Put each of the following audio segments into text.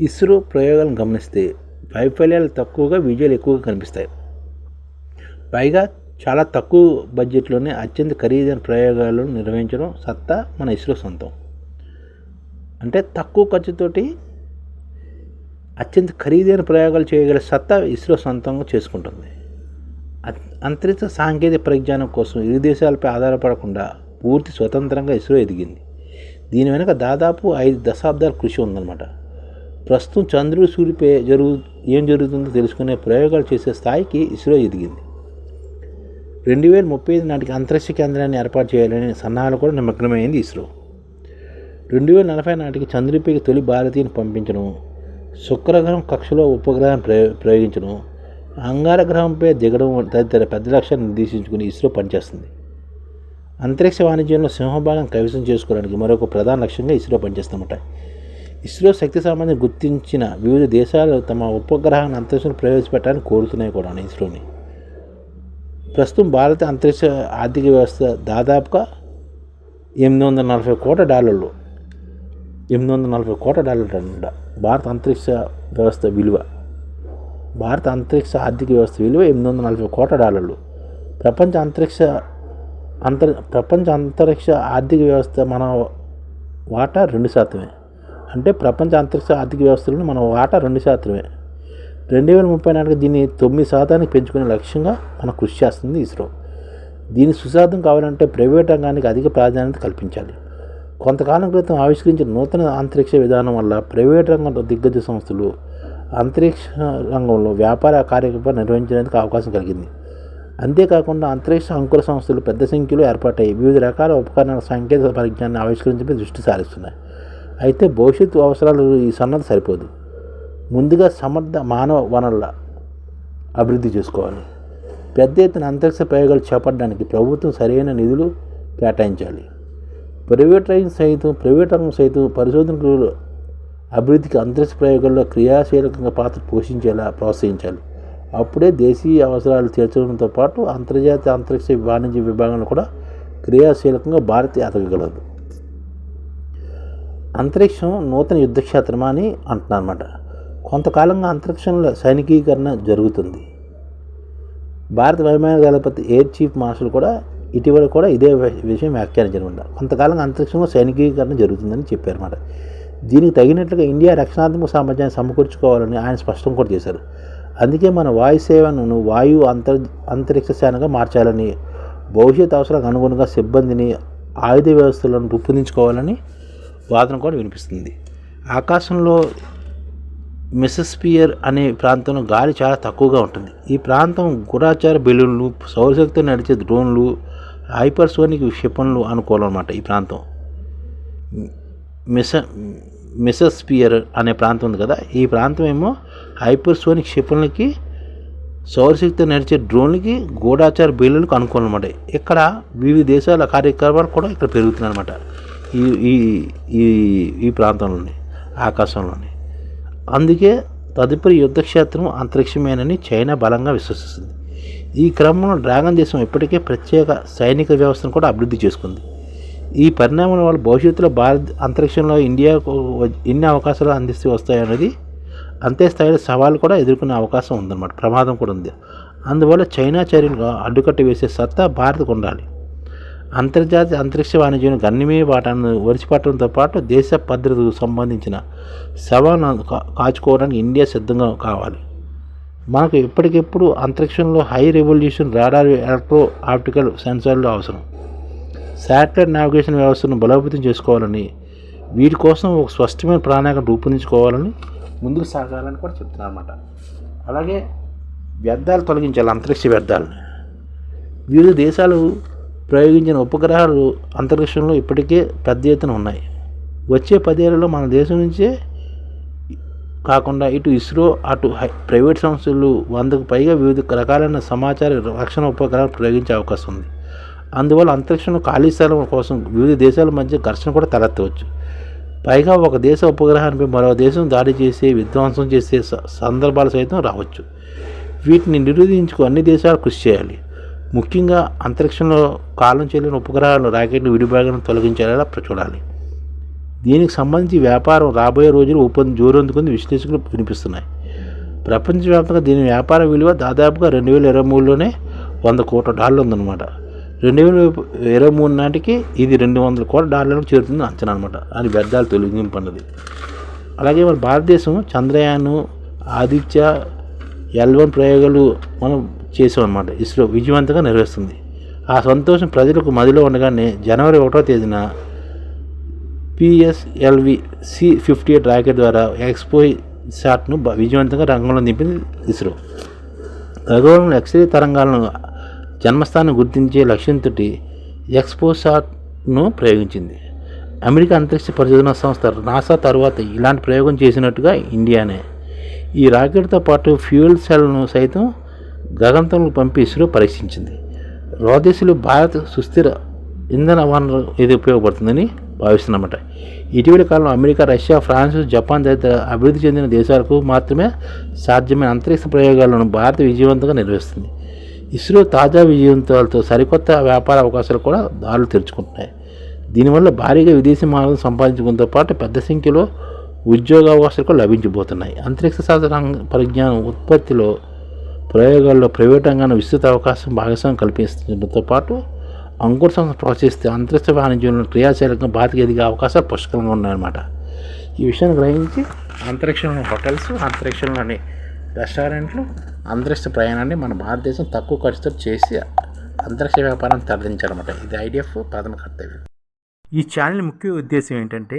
ఇస్రో ప్రయోగాలను గమనిస్తే వైఫల్యాలు తక్కువగా విజయాలు ఎక్కువగా కనిపిస్తాయి. పైగా చాలా తక్కువ బడ్జెట్లోనే అత్యంత ఖరీదైన ప్రయోగాలను నిర్వహించడం సత్తా మన ఇస్రో సొంతం. అంటే తక్కువ ఖర్చుతోటి అత్యంత ఖరీదైన ప్రయోగాలు చేయగల సత్తా ఇస్రో సొంతంగా చేసుకుంటుంది. అంతరిక్ష సాంకేతిక పరిజ్ఞానం కోసం ఇరు దేశాలపై ఆధారపడకుండా పూర్తి స్వతంత్రంగా ఇస్రో ఎదిగింది. దీని వెనుక దాదాపు ఐదు దశాబ్దాల కృషి ఉందన్నమాట. ప్రస్తుతం చంద్రుడు సూర్యుపై జరుగు ఏం జరుగుతుందో తెలుసుకునే ప్రయోగాలు చేసే స్థాయికి ఇస్రో ఎదిగింది. రెండు వేల ముప్పై ఐదు నాటికి అంతరిక్ష కేంద్రాన్ని ఏర్పాటు చేయాలని సన్నాహాలు కూడా నిమగ్నమైంది ఇస్రో. రెండు వేల నలభై నాటికి చంద్రుడిపైకి తొలి భారతీయుని పంపించడం శుక్రగ్రహం కక్షలో ఉపగ్రహం ప్రయో ప్రయోగించడం అంగారగ్రహంపై దిగడం తదితర పెద్ద లక్ష్యాన్ని నిర్దేశించుకుని ఇస్రో పనిచేస్తుంది. అంతరిక్ష వాణిజ్యంలో సింహభాగం కైవసం చేసుకోవడానికి మరొక ప్రధాన లక్ష్యంగా ఇస్రో పనిచేస్తామట ఇస్రో శక్తి సంబంధించి గుర్తించిన వివిధ దేశాలు తమ ఉపగ్రహాన్ని అంతరిక్షంలో ప్రవేశపెట్టాలని కోరుతున్నాయి కూడా ఇస్రోని. ప్రస్తుతం భారత అంతరిక్ష ఆర్థిక వ్యవస్థ దాదాపుగా ఎనిమిది వందల నలభై కోట్ల డాలర్లు. ఎనిమిది వందల నలభై కోట్ల డాలర్లు అనమాట భారత అంతరిక్ష వ్యవస్థ విలువ. భారత అంతరిక్ష ఆర్థిక వ్యవస్థ విలువ ఎనిమిది వందల నలభై కోట్ల డాలర్లు. ప్రపంచ అంతరిక్ష అంతర్ ప్రపంచ అంతరిక్ష ఆర్థిక వ్యవస్థ మన వాటా రెండు శాతమే. అంటే ప్రపంచ అంతరిక్ష ఆర్థిక వ్యవస్థలో మన వాటా రెండు శాతమే. రెండు వేల ముప్పై నాటికి దీన్ని తొమ్మిది శాతానికి పెంచుకునే లక్ష్యంగా మన కృషి చేస్తుంది ఇస్రో. దీని సుసాధ్యం కావాలంటే ప్రైవేట్ రంగానికి అధిక ప్రాధాన్యత కల్పించాలి. కొంతకాలం క్రితం ఆవిష్కరించిన నూతన అంతరిక్ష విధానం వల్ల ప్రైవేట్ రంగంలో దిగ్గజ సంస్థలు అంతరిక్ష రంగంలో వ్యాపార కార్యకలాపాలు నిర్వహించడానికి అవకాశం కలిగింది. అంతేకాకుండా అంతరిక్ష అంకుర సంస్థలు పెద్ద సంఖ్యలో ఏర్పాటాయి వివిధ రకాల ఉపకరణాల సాంకేతిక పరిజ్ఞానాన్ని ఆవిష్కరించడంపై దృష్టి సారిస్తున్నాయి. అయితే భవిష్యత్తు అవసరాలు ఈ సన్నద్ధ సరిపోదు. ముందుగా సమర్థ మానవ వనరుల అభివృద్ధి చేసుకోవాలి. పెద్ద ఎత్తున అంతరిక్ష ప్రయోగాలు చేపట్టడానికి ప్రభుత్వం సరైన నిధులు కేటాయించాలి. ప్రైవేట్ రంగం సైతం ప్రైవేట్ రంగం సైతం పరిశోధనలు అభివృద్ధికి అంతరిక్ష ప్రయోగాల్లో క్రియాశీలకంగా పాత్ర పోషించేలా ప్రోత్సహించాలి. అప్పుడే దేశీయ అవసరాలు తీర్చడంతో పాటు అంతర్జాతీయ అంతరిక్ష వాణిజ్య విభాగంలో కూడా క్రియాశీలకంగా భారత్ ఎదగగలదు. అంతరిక్షం నూతన యుద్ధక్షేత్రమా అని అంటున్నారన్నమాట. కొంతకాలంగా అంతరిక్షంలో సైనికీకరణ జరుగుతుంది. భారత వైమానిక దళపతి ఎయిర్ చీఫ్ మార్షల్ కూడా ఇటీవల కూడా ఇదే విషయం వ్యాఖ్యానించనమాట కొంతకాలంగా అంతరిక్షంలో సైనికీకరణ జరుగుతుందని చెప్పారన్నమాట. దీనికి తగినట్లుగా ఇండియా రక్షణాత్మక సామర్థ్యాన్ని సమకూర్చుకోవాలని ఆయన స్పష్టం కూడా చేశారు. అందుకే మన వాయు సేవను వాయు అంతర్ అంతరిక్ష సేనగా మార్చాలని భవిష్యత్ అవసరాలకు అనుగుణంగా సిబ్బందిని ఆయుధ వ్యవస్థలను రూపొందించుకోవాలని వాదన కూడా వినిపిస్తుంది. ఆకాశంలో మిసస్పియర్ అనే ప్రాంతంలో గాలి చాలా తక్కువగా ఉంటుంది. ఈ ప్రాంతం గురాచార బెలూన్లు సౌరశక్తితో నడిచే డ్రోన్లు హైపర్సోనిక్ క్షిపణులు అనుకూలం అనమాట ఈ ప్రాంతం. మిస మిసస్పియర్ అనే ప్రాంతం ఉంది కదా ఈ ప్రాంతం ఏమో హైపర్సోనిక్ క్షిపణులకి సౌరశక్తితో నడిచే డ్రోన్లకి గూఢాచార బెలూన్లకు అనుకూలం అనమాట ఇక్కడ వివిధ దేశాల కార్యక్రమాలు కూడా ఇక్కడ పెరుగుతున్నాయి అనమాట ఈ ఈ ఈ ఈ ప్రాంతంలోని ఆకాశంలోని. అందుకే తదుపరి యుద్ధక్షేత్రం అంతరిక్షమేనని చైనా బలంగా విశ్వసిస్తుంది. ఈ క్రమంలో డ్రాగన్ దేశం ఇప్పటికే ప్రత్యేక సైనిక వ్యవస్థను కూడా అభివృద్ధి చేసుకుంది. ఈ పరిణామం వల్ల భవిష్యత్తులో భారత్ అంతరిక్షంలో ఇండియాకు ఎన్ని అవకాశాలు అందిస్తూ వస్తాయనేది అంతే స్థాయిలో సవాలు కూడా ఎదుర్కొనే అవకాశం ఉందన్నమాట. ప్రమాదం కూడా ఉంది. అందువల్ల చైనా చర్యలు అడ్డుకట్ట వేసే సత్తా భారత్కు ఉండాలి. అంతర్జాతీయ అంతరిక్ష వాణిజ్యం గణనీయ వాటాను ఒరిచిపట్టడంతో పాటు దేశ భద్రతకు సంబంధించిన సవాను కాచుకోవడానికి ఇండియా సిద్ధంగా కావాలి. మనకు ఎప్పటికెప్పుడు అంతరిక్షంలో high revolution radar electro optical సెన్సార్లు అవసరం. శాటిలైట్ నావిగేషన్ వ్యవస్థను బలోపేతం చేసుకోవాలని వీటి కోసం ఒక స్పష్టమైన ప్రణాళిక రూపొందించుకోవాలని ముందుకు సాగాలని కూడా చెప్తున్నారు అనమాట అలాగే వ్యర్థాలు తొలగించాలి అంతరిక్ష వ్యర్థాలని. వివిధ దేశాలు ప్రయోగించిన ఉపగ్రహాలు అంతరిక్షంలో ఇప్పటికే పెద్ద ఎత్తున ఉన్నాయి. వచ్చే పదేళ్ళలో మన దేశం నుంచే కాకుండా ఇటు ఇస్రో అటు ప్రైవేట్ సంస్థలు వందకు పైగా వివిధ రకాలైన సమాచార రక్షణ ఉపగ్రహాలు ప్రయోగించే అవకాశం ఉంది. అందువల్ల అంతరిక్షంలో ఖాళీ స్థలం కోసం వివిధ దేశాల మధ్య ఘర్షణ కూడా తలెత్తవచ్చు. పైగా ఒక దేశ ఉపగ్రహానికి మరో దేశం దాడి చేసే విధ్వంసం చేసే సందర్భాలు సైతం రావచ్చు. వీటిని నిరోధించుకు అన్ని దేశాలు కృషి చేయాలి. ముఖ్యంగా అంతరిక్షంలో కాలం చెల్లిన ఉపగ్రహాలను రాకెట్ను విడిభాగాలను తొలగించేలా చూడాలి. దీనికి సంబంధించి వ్యాపారం రాబోయే రోజులు ఊపం జోరందుకుంది విశ్లేషకులు వినిపిస్తున్నాయి. ప్రపంచవ్యాప్తంగా దీని వ్యాపార విలువ దాదాపుగా రెండు వేల ఇరవై మూడులోనే వంద కోట్ల డాలర్లు ఉందన్నమాట రెండు వేల ఇరవై మూడు నాటికి ఇది రెండు వందల కోట్ల డాలర్లకు చేరుతుంది అంచనా అనమాట అని వ్యర్థాలు తొలగింపన్నది. అలాగే మన భారతదేశం చంద్రయాను ఆదిత్య ఎల్ వన్ ప్రయోగాలు మనం చేసాం అనమాట ఇస్రో విజయవంతంగా నిర్వహిస్తుంది ఆ సంతోషం ప్రజలకు మదిలో ఉండగానే జనవరి ఒకటో తేదీన PSLV C fifty eight rocket ద్వారా ఎక్స్పో షాట్ను విజయవంతంగా రంగంలో నింపింది ఇస్రో. ఖగోళంలో ఎక్స్రే తరంగాలను జన్మస్థానం గుర్తించే లక్ష్యంతో ఎక్స్పో షాట్ను ప్రయోగించింది. అమెరికా అంతరిక్ష పరిశోధన సంస్థ నాసా తర్వాత ఇలాంటి ప్రయోగం చేసినట్టుగా ఇండియానే. ఈ రాకెట్తో పాటు ఫ్యూయల్ సెల్ను సైతం గగంతంలో పంపి ఇస్రో పరీక్షించింది. రోదేశీలు భారత్ సుస్థిర ఇంధన వనరు ఇది ఉపయోగపడుతుందని భావిస్తున్నమాట. ఇటీవలి కాలంలో అమెరికా రష్యా ఫ్రాన్స్ జపాన్ తదితర అభివృద్ధి చెందిన దేశాలకు మాత్రమే సాధ్యమైన అంతరిక్ష ప్రయోగాలను భారత్ విజయవంతంగా నిర్వహిస్తుంది. ఇస్రో తాజా విజయవంతాలతో సరికొత్త వ్యాపార అవకాశాలు కూడా దారులు తెరుచుకుంటున్నాయి. దీనివల్ల భారీగా విదేశీ మానవులు సంపాదించడంతో పాటు పెద్ద సంఖ్యలో ఉద్యోగ అవకాశాలు కూడా లభించబోతున్నాయి. అంతరిక్ష శాస్త్ర పరిజ్ఞానం ఉత్పత్తిలో ప్రయోగాల్లో ప్రైవేట్ రంగాన్ని విస్తృత అవకాశం భాగస్వామ్యం కల్పిస్తుండటంతో పాటు అంకుర సంస్థ ప్రోత్సహిస్తే అంతరిక్ష వాణిజ్యంలో క్రియాశీలకంగా భారతీయ ఎదిగే అవకాశాలు పుష్కలంగా ఉన్నాయన్నమాట. ఈ విషయాన్ని గ్రహించి అంతరిక్షంలోని హోటల్స్ అంతరిక్షంలోని రెస్టారెంట్లు అంతరిక్ష ప్రయాణాన్ని మన భారతదేశం తక్కువ ఖర్చుతో చేసి అంతరిక్ష వ్యాపారాన్ని తరలించాలన్నమాట ఇది ఐడిఎఫ్ ప్రథమ కర్తవ్యం. ఈ ఛానల్ ముఖ్య ఉద్దేశం ఏంటంటే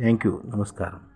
Thank you. నమస్కారం.